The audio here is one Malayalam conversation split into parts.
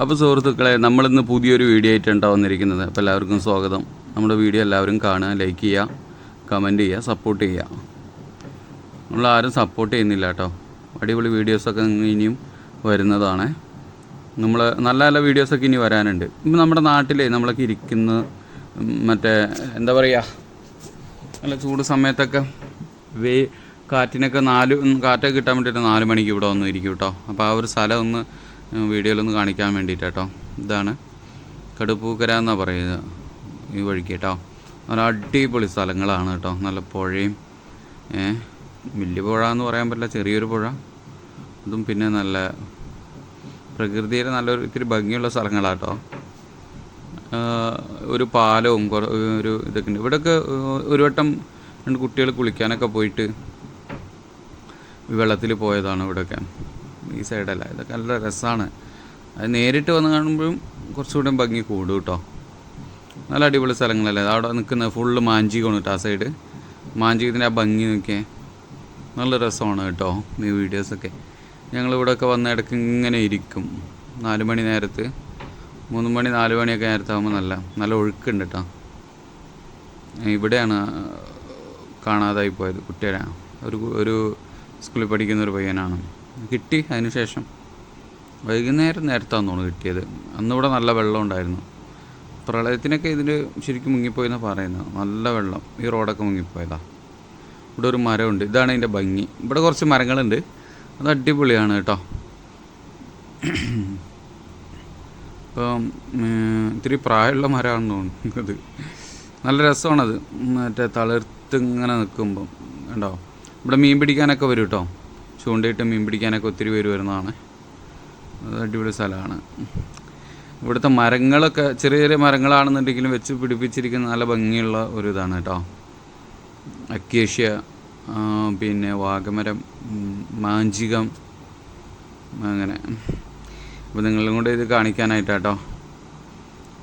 അപ്പോൾ സുഹൃത്തുക്കളെ നമ്മളിന്ന് പുതിയൊരു വീഡിയോ ആയിട്ടാണ് വന്നിരിക്കുന്നത്. അപ്പോൾ എല്ലാവർക്കും സ്വാഗതം. നമ്മുടെ വീഡിയോ എല്ലാവരും കാണുക ലൈക്ക് ചെയ്യുക കമന്റ് ചെയ്യുക സപ്പോർട്ട് ചെയ്യുക. നമ്മൾ ആരും സപ്പോർട്ട് ചെയ്യുന്നില്ല കേട്ടോ. അടിപൊളി വീഡിയോസൊക്കെ ഇനിയും വരുന്നതാണ്. നമ്മൾ നല്ല നല്ല വീഡിയോസൊക്കെ ഇനി വരാനുണ്ട്. ഇപ്പം നമ്മുടെ നാട്ടിലെ നമ്മളൊക്കെ ഇരിക്കുന്ന മറ്റേ എന്താ പറയുക നല്ല ചൂട് സമയത്തൊക്കെ വേ കാറ്റിനൊക്കെ നാല് കാറ്റൊക്കെ കിട്ടാൻ വേണ്ടിയിട്ട് നാല് മണിക്ക് ഇവിടെ വന്ന് ഇരിക്കും കേട്ടോ. അപ്പോൾ ആ ഒരു സ്ഥലം ഒന്ന് വീഡിയോയിലൊന്ന് കാണിക്കാൻ വേണ്ടിയിട്ട് കേട്ടോ. ഇതാണ് കടുപ്പൂക്കര എന്നാണ് പറയുന്നത്. ഈ വഴിക്ക് കേട്ടോ. നല്ല അടിപൊളി സ്ഥലങ്ങളാണ് കേട്ടോ. നല്ല പുഴയും വലിയ പുഴ എന്ന് പറയാൻ പറ്റില്ല ചെറിയൊരു പുഴ. അതും പിന്നെ നല്ല പ്രകൃതിയിൽ നല്ലൊരു ഇത്തിരി ഭംഗിയുള്ള സ്ഥലങ്ങളാണ് കേട്ടോ. ഒരു പാലവും ഒരു ഇതൊക്കെ ഉണ്ട്. ഇവിടെയൊക്കെ ഒരു വട്ടം രണ്ട് കുട്ടികൾ കുളിക്കാനൊക്കെ പോയിട്ട് വെള്ളത്തിൽ പോയതാണ് ഇവിടെയൊക്കെ ഈ സൈഡല്ല. ഇതൊക്കെ നല്ല രസമാണ് അത് നേരിട്ട് വന്ന് കാണുമ്പോഴും കുറച്ചുകൂടെ ഭംഗി കൂടും കേട്ടോ നല്ല അടിപൊളി സ്ഥലങ്ങളല്ലേ. അവിടെ നിൽക്കുന്ന ഫുള്ള് മാഞ്ചികമാണ് കേട്ടോ ആ സൈഡ് മാഞ്ചികത്തിന്റെ ആ ഭംഗി നോക്കിയേ. നല്ല രസമാണ് കേട്ടോ ഈ വീഡിയോസൊക്കെ ഞങ്ങളിവിടെയൊക്കെ വന്ന ഇടയ്ക്ക് ഇങ്ങനെ ഇരിക്കും. നാല് മണി നേരത്ത്. മൂന്ന് മണി നാല് മണിയൊക്കെ നേരത്തെ ആകുമ്പോൾ നല്ല നല്ല ഒഴുക്കുണ്ട് കേട്ടോ ഇവിടെയാണ് കാണാതായി പോയത് കുട്ടിയുടെ ഒരു ഒരു സ്കൂളിൽ പഠിക്കുന്ന ഒരു പയ്യനാണ്. കിട്ടി അതിനുശേഷം വൈകുന്നേരം നേരത്താന്ന് തോന്നുന്നു കിട്ടിയത്. അന്നിവിടെ നല്ല വെള്ളം ഉണ്ടായിരുന്നു. പ്രളയത്തിനൊക്കെ ഇതിൽ ശരിക്കും മുങ്ങിപ്പോയെന്നാണ് പറയുന്നത്. നല്ല വെള്ളം. ഈ റോഡൊക്കെ മുങ്ങിപ്പോയതാ. ഇവിടെ ഒരു മരമുണ്ട്. ഇതാണ് ഇതിന്റെ ഭംഗി. ഇവിടെ കുറച്ച് മരങ്ങളുണ്ട്. അത് അടിപൊളിയാണ് കേട്ടോ. ഇപ്പം ഇത്തിരി പ്രായമുള്ള മരമാണെന്ന് തോന്നുന്നു ഇത് നല്ല രസമാണത്. മറ്റേ തളിർത്ത് ഇങ്ങനെ നിൽക്കുമ്പം. കണ്ടോ? ഇവിടെ മീൻ പിടിക്കാനൊക്കെ വരും കേട്ടോ ചൂണ്ടയിട്ട് മീൻ പിടിക്കാനൊക്കെ ഒത്തിരി പേര് വരുന്നതാണ്. അടിപൊളി സ്ഥലമാണ്. ഇവിടുത്തെ മരങ്ങളൊക്കെ ചെറിയ ചെറിയ മരങ്ങളാണെന്നുണ്ടെങ്കിലും വെച്ച് പിടിപ്പിച്ചിരിക്കുന്ന നല്ല ഭംഗിയുള്ള ഒരു ഇതാണ് കേട്ടോ. അക്കേഷ്യ പിന്നെ വാഗമരം മാഞ്ചികം അങ്ങനെ. അപ്പോൾ നിങ്ങളും കൂടെ ഇത് കാണിക്കാനായിട്ടാട്ടോ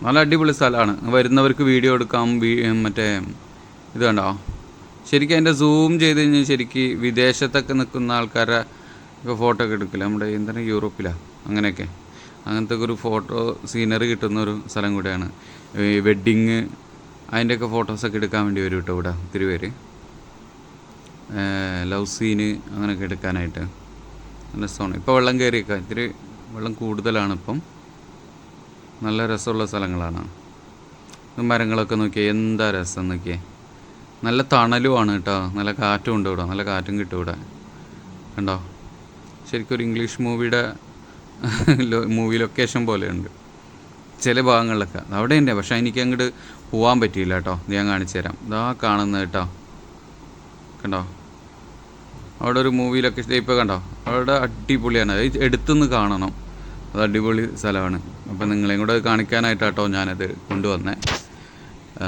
നല്ല അടിപൊളി സ്ഥലമാണ്. വരുന്നവർക്ക് വീഡിയോ എടുക്കാം മറ്റേ ഇത് കണ്ടോ? ശരിക്കും അതിന്റെ സൂം ചെയ്ത് കഴിഞ്ഞാൽ ശരിക്ക് വിദേശത്തൊക്കെ നിൽക്കുന്ന ആൾക്കാരെ ഒക്കെ ഫോട്ടോ ഒക്കെ എടുക്കില്ല? നമ്മുടെ എന്താണ് യൂറോപ്പിലാണ് അങ്ങനെയൊക്കെ. അങ്ങനത്തെ ഒരു ഫോട്ടോ സീനറി കിട്ടുന്ന ഒരു സ്ഥലം കൂടെയാണ്. ഈ വെഡ്ഡിങ് അതിന്റെയൊക്കെ ഫോട്ടോസൊക്കെ എടുക്കാൻ വേണ്ടി വരും കേട്ടോ ഇവിടെ ഒത്തിരി പേര് ലവ് സീന് അങ്ങനെയൊക്കെ എടുക്കാനായിട്ട്. നല്ല രസമാണ്. ഇപ്പോൾ വെള്ളം കയറിയൊക്കെ ഇത്തിരി വെള്ളം കൂടുതലാണ് ഇപ്പം. നല്ല രസമുള്ള സ്ഥലങ്ങളാണ്. മരങ്ങളൊക്കെ നോക്കിയേ എന്താ രസം നോക്കിയേ. നല്ല തണലുമാണ് കേട്ടോ. നല്ല കാറ്റും ഉണ്ട് ഇവിടെ. നല്ല കാറ്റും കിട്ടും ഇവിടെ. കണ്ടോ? ശരിക്കും ഒരു ഇംഗ്ലീഷ് മൂവിയുടെ മൂവി ലൊക്കേഷൻ പോലെയുണ്ട്. ചില ഭാഗങ്ങളിലൊക്കെ. അവിടെ ഉണ്ട്. പക്ഷെ എനിക്ക് അങ്ങോട്ട് പോകാൻ പറ്റിയില്ല കേട്ടോ. ഞാൻ കാണിച്ചു തരാം. ഇതാ കാണുന്നത് കേട്ടോ. കണ്ടോ? അവിടെ ഒരു മൂവി ലൊക്കേഷൻ ഇപ്പോൾ കണ്ടോ? അവിടെ അടിപൊളിയാണ്. എടുത്തുനിന്ന് കാണണം. അത് അടിപൊളി സ്ഥലമാണ്. അപ്പം നിങ്ങളെയും കൂടെ കാണിക്കാനായിട്ടാട്ടോ ഞാനത് കൊണ്ടുവന്നേ. ആ,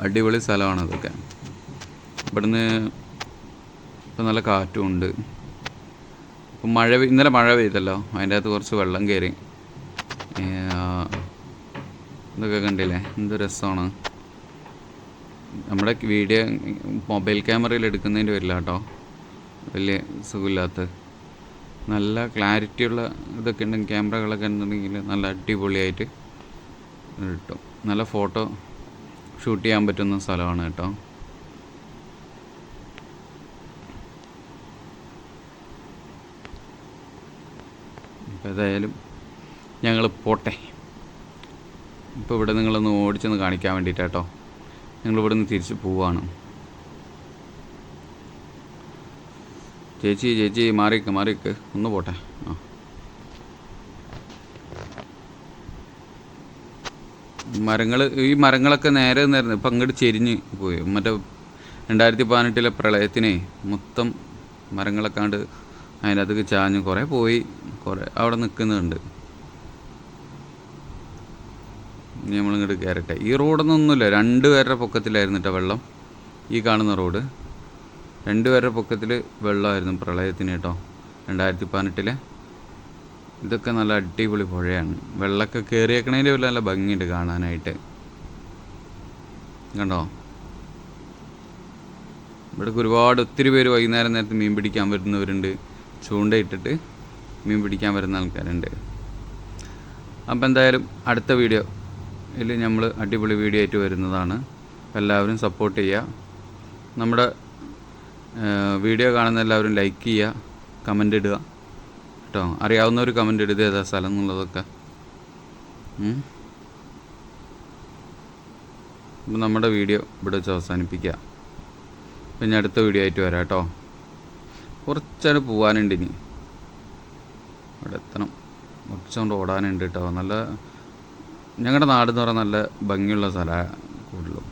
അടിപൊളി സ്ഥലമാണ് അതൊക്കെ. ഇവിടുന്ന് ഇപ്പം നല്ല കാറ്റും ഉണ്ട് ഇപ്പം മഴ ഇന്നലെ മഴ പെയ്തല്ലോ. അതിന്റെ അകത്ത് കുറച്ച് വെള്ളം കയറി. ഇതൊക്കെ കണ്ടില്ലേ? എന്ത് രസമാണ്. നമ്മുടെ വീഡിയോ മൊബൈൽ ക്യാമറയിൽ എടുക്കുന്നതിന്റെ വരില്ല കേട്ടോ. വലിയ സുഖമില്ലാത്ത. നല്ല ക്ലാരിറ്റിയുള്ള ഇതൊക്കെ ഉണ്ടെങ്കിൽ ക്യാമറകളൊക്കെ ഉണ്ടെങ്കിൽ നല്ല അടിപൊളിയായിട്ട് കിട്ടും. നല്ല ഫോട്ടോ ഷൂട്ട് ചെയ്യാൻ പറ്റുന്ന സ്ഥലമാണ് കേട്ടോ. ഏതായാലും ഞങ്ങൾ പോട്ടെ. ഇപ്പോൾ ഇവിടെ നിങ്ങളൊന്ന് ഓടിച്ചൊന്ന് കാണിക്കാൻ വേണ്ടിയിട്ടാട്ടോ ഞങ്ങൾ ഇവിടെ നിന്ന് തിരിച്ച് പോവാണ്. ചേച്ചി ചേച്ചി മാറിക്ക് മാറിക്ക്. ഒന്ന് പോട്ടെ. ആ. മരങ്ങൾ ഈ മരങ്ങളൊക്കെ നേരെ നേരുന്നു ഇപ്പം അങ്ങോട്ട് ചെരിഞ്ഞ് പോയി. മറ്റേ രണ്ടായിരത്തി പതിനെട്ടിലെ പ്രളയത്തിനെ മൊത്തം മരങ്ങളൊക്കെ കണ്ട് അതിനകത്തേക്ക് ചാഞ്ഞ് കുറേ പോയി. കുറേ അവിടെ നിൽക്കുന്നുണ്ട്. ഇനി നമ്മളിങ്ങോട്ട് കയറട്ടെ. ഈ റോഡൊന്നും ഒന്നുമില്ല രണ്ട് പേരുടെ പൊക്കത്തിലായിരുന്നു കേട്ടോ വെള്ളം. ഈ കാണുന്ന റോഡ്. രണ്ട് പേരുടെ പൊക്കത്തിൽ വെള്ളമായിരുന്നു പ്രളയത്തിന് കേട്ടോ രണ്ടായിരത്തി പതിനെട്ടിലെ ഇതൊക്കെ നല്ല അടിപൊളി പുഴയാണ്. വെള്ളമൊക്കെ കയറിയേക്കണേന്റെ വല്ല നല്ല ഭംഗിയുണ്ട് കാണാനായിട്ട്. കണ്ടോ? ഇവിടെ ഒരുപാട് ഒത്തിരി പേര് വൈകുന്നേരം നേരത്തെ മീൻ പിടിക്കാൻ വരുന്നവരുണ്ട്. ചൂണ്ടയിട്ടിട്ട്. മീൻ പിടിക്കാൻ വരുന്ന ആൾക്കാരുണ്ട്. അപ്പോൾ എന്തായാലും അടുത്ത വീഡിയോ ഇതിൽ നമ്മൾ അടിപൊളി വീഡിയോ ആയിട്ട് വരുന്നതാണ്. എല്ലാവരും സപ്പോർട്ട് ചെയ്യുക നമ്മുടെ വീഡിയോ കാണുന്ന എല്ലാവരും ലൈക്ക് ചെയ്യുക കമന്റ് ഇടുക. കേട്ടോ അറിയാവുന്നവർ കമന്റ് ഇടുക ഏതാ സ്ഥലം എന്നുള്ളതൊക്കെ. അപ്പം നമ്മുടെ വീഡിയോ ഇവിടെ വെച്ച് അവസാനിപ്പിക്കുക പിന്നെ അടുത്ത വീഡിയോ ആയിട്ട് വരാം കേട്ടോ കുറച്ചാണ് പോകാനുണ്ട് ഇനി. അവിടെ എത്തണം കുറച്ചുകൊണ്ട് ഓടാനുണ്ട് കേട്ടോ നല്ല ഞങ്ങളുടെ നാട് എന്ന് പറഞ്ഞാൽ നല്ല ഭംഗിയുള്ള സ്ഥലമാണ് കൂടുതലും.